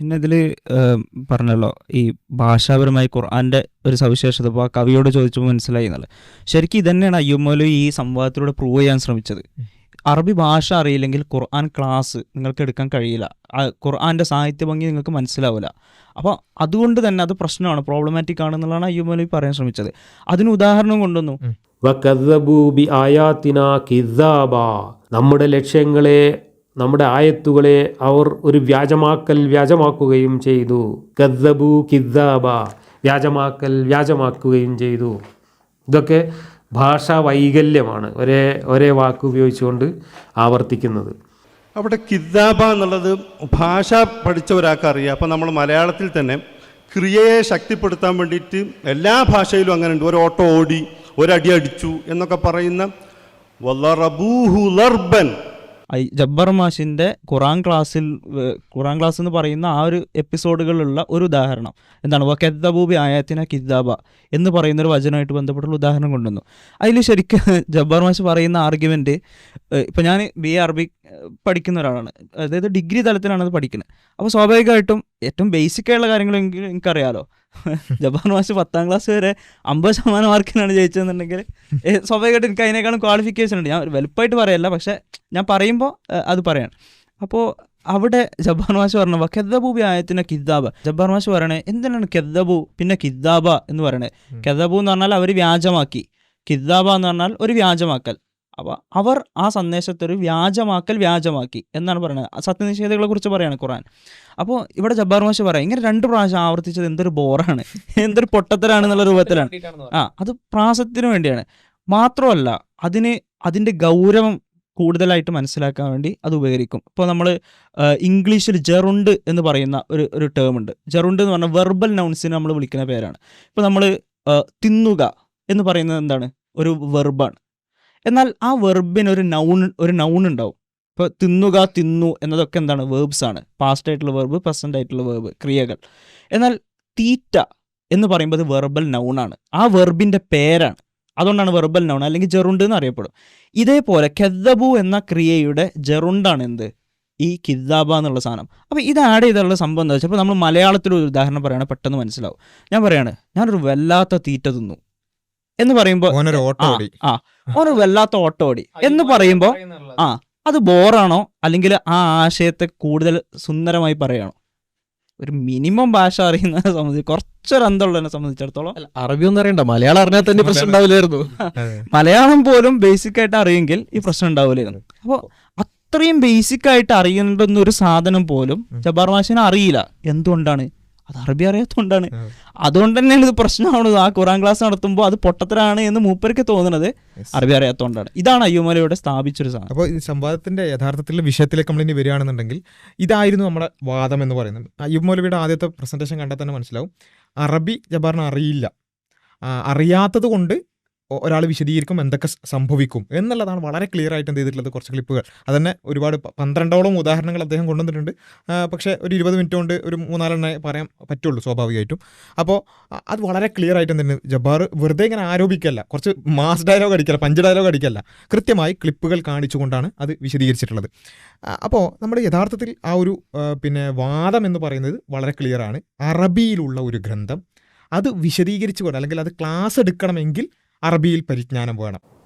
പിന്നെ ഇതിൽ പറഞ്ഞല്ലോ ഈ ഭാഷാപരമായി ഖുർആന്റെ ഒരു സവിശേഷത ഇപ്പോൾ ആ കവിയോട് ചോദിച്ചപ്പോൾ മനസ്സിലായി എന്നുള്ളത്. ശരിക്കും ഇതന്നെയാണ് അയ്യമ്മോലു ഈ സംവാദത്തിലൂടെ പ്രൂവ് ചെയ്യാൻ ശ്രമിച്ചത്. അറബി ഭാഷ അറിയില്ലെങ്കിൽ ഖുർആൻ ക്ലാസ് നിങ്ങൾക്ക് എടുക്കാൻ കഴിയില്ല. ഖുർആാന്റെ സാഹിത്യ ഭംഗി നിങ്ങൾക്ക് മനസ്സിലാവില്ല. അപ്പോൾ അതുകൊണ്ട് തന്നെ അത് പ്രശ്നമാണ് പ്രോബ്ലമാറ്റിക് ആണെന്നുള്ളതാണ് അയ്യമ്മോലു പറയാൻ ശ്രമിച്ചത്. അതിന് ഉദാഹരണം കൊണ്ടുവന്നു. നമ്മുടെ ലക്ഷ്യങ്ങളെ നമ്മുടെ ആയത്തുകളെ അവർ ഒരു വ്യാജമാക്കൽ വ്യാജമാക്കുകയും ചെയ്തു. ഗദ്ദബു കിദ്ദാബ. വ്യാജമാക്കൽ വ്യാജമാക്കുകയും ചെയ്തു. ഇതൊക്കെ ഭാഷാ വൈകല്യമാണ് ഒരേ ഒരേ വാക്ക് ഉപയോഗിച്ചുകൊണ്ട് ആവർത്തിക്കുന്നത്. അവിടെ കിദ്ദാബ എന്നുള്ളത് ഭാഷ പഠിച്ച ഒരാൾക്ക് അറിയാം. അപ്പം നമ്മൾ മലയാളത്തിൽ തന്നെ ക്രിയയെ ശക്തിപ്പെടുത്താൻ വേണ്ടിയിട്ട് എല്ലാ ഭാഷയിലും അങ്ങനെ ഉണ്ട് ഒരു ഓട്ടോ ഓടി ഒരടി അടിച്ചു എന്നൊക്കെ പറയുന്ന വല്ലറബൂഹു ലർബൻ ഐ ജബ്ബർ മാഷിന്റെ ഖുറാൻ ക്ലാസ്സിൽ ഖുറാൻ ക്ലാസ് എന്ന് പറയുന്ന ആ ഒരു എപ്പിസോഡുകളിലുള്ള ഒരു ഉദാഹരണം. എന്താണ്? വക്കെദ്ദബൂബി ആയത്തിന കിദാബ എന്ന് പറയുന്ന ഒരു വചനമായിട്ട് ബന്ധപ്പെട്ടുള്ള ഉദാഹരണം കൊണ്ടുവന്നു. അതിൽ ശരിക്കും ജബ്ബർ മാഷ് പറയുന്ന ആർഗ്യുമെന്റ് ഇപ്പം ഞാൻ ബി എ അറബിക് പഠിക്കുന്ന ഒരാളാണ്. അതായത് ഡിഗ്രി തലത്തിലാണ് അത് പഠിക്കുന്നത് അപ്പോൾ സ്വാഭാവികമായിട്ടും ഏറ്റവും ബേസിക് കാര്യങ്ങളെങ്കിലും എനിക്കറിയാലോ. ജബ്ബാർ മാഷ് പത്താം ക്ലാസ് വരെ അമ്പത് ശതമാനം മാർക്കിനാണ് ജയിച്ചതെന്നുണ്ടെങ്കിൽ സ്വാഭാവികമായിട്ട് എനിക്ക് അതിനേക്കാളും ക്വാളിഫിക്കേഷൻ ഉണ്ട്. ഞാൻ വലുപ്പമായിട്ട് പറയല്ല പക്ഷേ ഞാൻ പറയുമ്പോൾ അത് പറയാണ്. അപ്പോൾ അവിടെ ജബ്ബാർ മാഷ് പറഞ്ഞു കെദ്ദബൂബി ആയത്തിന് കിദ്ദാബ. ജബ്ബാർ മാഷ് പറയണേ എന്തിനാണ് കെദ്ദബു? പിന്നെ കിദ്ദാബ എന്ന് പറയണേ. കെദ്ദബു എന്ന് പറഞ്ഞാൽ അവർ വ്യാജമാക്കി. കിദ്ദാബ എന്ന് പറഞ്ഞാൽ ഒരു വ്യാജമാക്കൽ. അപ്പോൾ അവർ ആ സന്ദേശത്തെ ഒരു വ്യാജമാക്കൽ വ്യാജമാക്കി എന്നാണ് പറയുന്നത്. സത്യനിഷേധങ്ങളെ സത്യനിഷേധികളെ കുറിച്ച് പറയാണ് ഖുറാൻ അപ്പോൾ ഇവിടെ ജബ്ബാർ മാഷ് പറയാം ഇങ്ങനെ രണ്ട് പ്രാവശ്യം ആവർത്തിച്ചത് എന്തൊരു ബോറാണ് എന്തൊരു പൊട്ടത്തരാണ് എന്നുള്ള രൂപത്തിലാണ് ആ അത് പ്രാസത്തിന് വേണ്ടിയാണ്. മാത്രമല്ല അതിന് അതിന്റെ ഗൗരവം കൂടുതലായിട്ട് മനസ്സിലാക്കാൻ വേണ്ടി അത് ഉപകരിക്കും. ഇപ്പോൾ നമ്മൾ ഇംഗ്ലീഷിൽ ജെറുണ്ട് എന്ന് പറയുന്ന ഒരു ഒരു ടേം ഉണ്ട്. ജെറുണ്ട് എന്ന് പറഞ്ഞാൽ വെർബൽ നൗൺസിനെ നമ്മൾ വിളിക്കുന്ന പേരാണ്. ഇപ്പോൾ നമ്മൾ തിന്നുക എന്ന് പറയുന്നത് എന്താണ്? ഒരു വെർബാണ് എന്നാൽ ആ വെർബിന് ഒരു നൗൺ ഒരു നൗൺ ഉണ്ടാവും. ഇപ്പോൾ തിന്നുക തിന്നു എന്നതൊക്കെ എന്താണ്? വേർബ്സ് ആണ്. പാസ്റ്റ് ആയിട്ടുള്ള വെർബ് പ്രസന്റ് ആയിട്ടുള്ള വേർബ് ക്രിയകൾ. എന്നാൽ തീറ്റ എന്ന് പറയുമ്പോൾ വെർബൽ നൗണാണ് ആ വെർബിന്റെ പേരാണ്. അതുകൊണ്ടാണ് വെർബൽ നൗൺ അല്ലെങ്കിൽ ജെറുണ്ട് എന്ന് അറിയപ്പെടും. ഇതേപോലെ കെദ്ദബു എന്ന ക്രിയയുടെ ജെറുണ്ടാണ് എന്ത്? ഈ കിദ്ദാബ എന്നുള്ള സാധനം. അപ്പോൾ ഇത് ആഡ് ചെയ്തുള്ള സംഭവം എന്താ വെച്ചാൽ ഇപ്പോൾ നമ്മൾ മലയാളത്തിൽ ഒരു ഉദാഹരണം പറയുകയാണെങ്കിൽ പെട്ടെന്ന് മനസ്സിലാവും. ഞാൻ പറയാണ് ഞാനൊരു വല്ലാത്ത തീറ്റ തിന്നു. എന്ന് പറയുമ്പോൾ ആ ഓനൊരു വല്ലാത്ത ഓട്ടോ ഓടി. എന്ന് പറയുമ്പോൾ ആ അത് ബോറാണോ? അല്ലെങ്കിൽ ആ ആശയത്തെ കൂടുതൽ സുന്ദരമായി പറയണോ? ഒരു മിനിമം ഭാഷ അറിയുന്ന സംബന്ധിച്ച് കുറച്ചൊരു അന്തമുള്ളതിനെ സംബന്ധിച്ചിടത്തോളം അല്ല, അറബി ഒന്നും അറിയണ്ട. മലയാളം അറിഞ്ഞാൽ തന്നെ പ്രശ്നം ഉണ്ടാവില്ലായിരുന്നു. മലയാളം പോലും ബേസിക് ആയിട്ട് അറിയുമെങ്കിൽ ഈ പ്രശ്നം ഉണ്ടാവില്ലായിരുന്നു. അപ്പോൾ അത്രയും ബേസിക് ആയിട്ട് അറിയേണ്ടുന്ന ഒരു സാധനം പോലും ജബാർ മാഷിനെ അറിയില്ല. എന്തുകൊണ്ടാണ്? അത് അറബി അറിയാത്തതുകൊണ്ടാണ്. അതുകൊണ്ട് തന്നെയാണ് ഇത് പ്രശ്നമാണത് ആ ഖുറാൻ ക്ലാസ് നടത്തുമ്പോൾ അത് പൊട്ടത്തരാണ് എന്ന് മൂപ്പർക്ക് തോന്നുന്നത് അറബി അറിയാത്തതുകൊണ്ടാണ് ഇതാണ് അയ്യൂമലയുടെ സ്ഥാപിച്ചൊരു സാധനം. അപ്പോൾ ഈ സംവാദത്തിന്റെ യഥാർത്ഥത്തിലുള്ള വിഷയത്തിലേക്ക് നമ്മൾ ഇനി വരികയാണെന്നുണ്ടെങ്കിൽ ഇതായിരുന്നു നമ്മുടെ വാദം എന്ന് പറയുന്നത്. അയ്യൂമലയുടെ ആദ്യത്തെ പ്രസന്റേഷൻ കണ്ടാൽ തന്നെ മനസ്സിലാവും. അറബി ജബാറിന് അറിയില്ല. അറിയാത്തത് കൊണ്ട് ഒരാൾ വിശദീകരിക്കും എന്തൊക്കെ സംഭവിക്കും എന്നുള്ളതാണ് വളരെ ക്ലിയർ ആയിട്ട് എന്ത് ചെയ്തിട്ടുള്ളത് കുറച്ച് ക്ലിപ്പുകൾ. അതന്നെ ഒരുപാട് പന്ത്രണ്ടോളം ഉദാഹരണങ്ങൾ അദ്ദേഹം കൊണ്ടുവന്നിട്ടുണ്ട്. പക്ഷേ ഒരു ഇരുപത് മിനിറ്റ് കൊണ്ട് ഒരു മൂന്നാലെണ്ണേ പറയാൻ പറ്റുള്ളൂ സ്വാഭാവികമായിട്ടും. അപ്പോൾ അത് വളരെ ക്ലിയർ ആയിട്ട് തന്നെ ജബ്ബാർ വെറുതെ ഇങ്ങനെ ആരോപിക്കല്ല. കുറച്ച് മാസ് ഡയലോഗ് അടിക്കല്ല പഞ്ച് ഡയലോഗ് അടിക്കല്ല. കൃത്യമായി ക്ലിപ്പുകൾ കാണിച്ചുകൊണ്ടാണ് അത് വിശദീകരിച്ചിട്ടുള്ളത്. അപ്പോൾ നമ്മുടെ യഥാർത്ഥത്തിൽ ആ ഒരു പിന്നെ വാദം എന്ന് പറയുന്നത് വളരെ ക്ലിയർ ആണ്. അറബിയിലുള്ള ഒരു ഗ്രന്ഥം അത് വിശദീകരിച്ചുകൊണ്ട് അല്ലെങ്കിൽ അത് ക്ലാസ് എടുക്കണമെങ്കിൽ അറബിയിൽ പരിജ്ഞാനം വേണം.